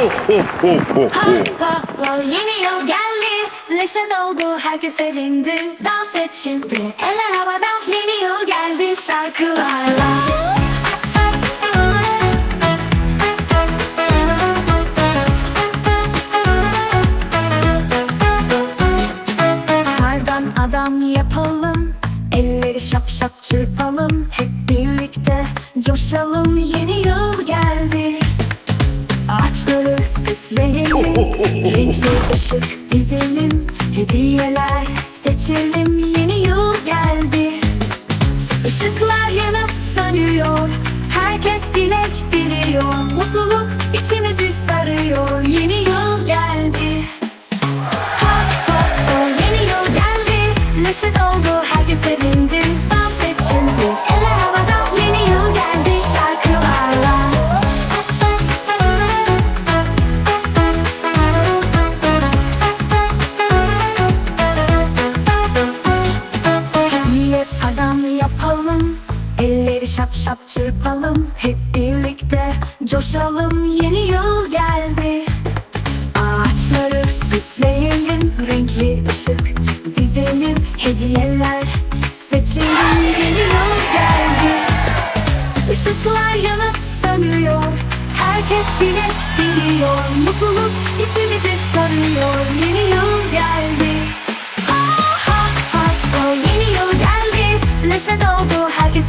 Ho yeni yıl geldi. Neşe doldu. Herkes sevindi. Dans et şimdi. Eller havada. Yeni yıl geldi. Şarkılarla. Kardan adam yapalım. Elleri şap şap çırpalım. Hep birlikte coşalım. Yeni yıl geldi süsleyelim Renkli ışık dizelim Hediyeler seçelim. Yeni yıl geldi. Işıklar yanıp sönüyor Herkes dilek diliyor. Mutluluk içimizi sarıyor. Yeni yıl geldi. Hop hop ho yeni yıl geldi. Neşe doldu herkes sevindi şap çırpalım Hep birlikte coşalım. Yeni yıl geldi. Ağaçları süsleyelim Renkli ışık dizelim. Hediyeler seçelim. Yeni yıl geldi. Işıklar yanıp sönüyor Herkes dilek diliyor Mutluluk içimizi sarıyor. Yeni yıl geldi. Ha ha ha o yeni yıl geldi. Neşe doldu. Herkes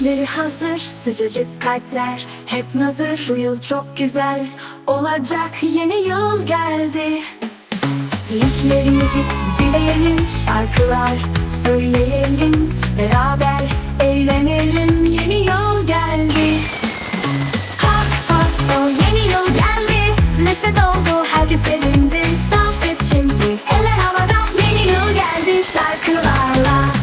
Yemekleri hazır, sıcacık kalpler hep nazır. Bu yıl çok güzel olacak, yeni yıl geldi. Dileklerimizi dileyelim, şarkılar söyleyelim Beraber eğlenelim, yeni yıl geldi. Kalk kalk o yeni yıl geldi. Neşe doldu, herkes sevindi. Dans et şimdi, eller havada. Yeni yıl geldi şarkılarla.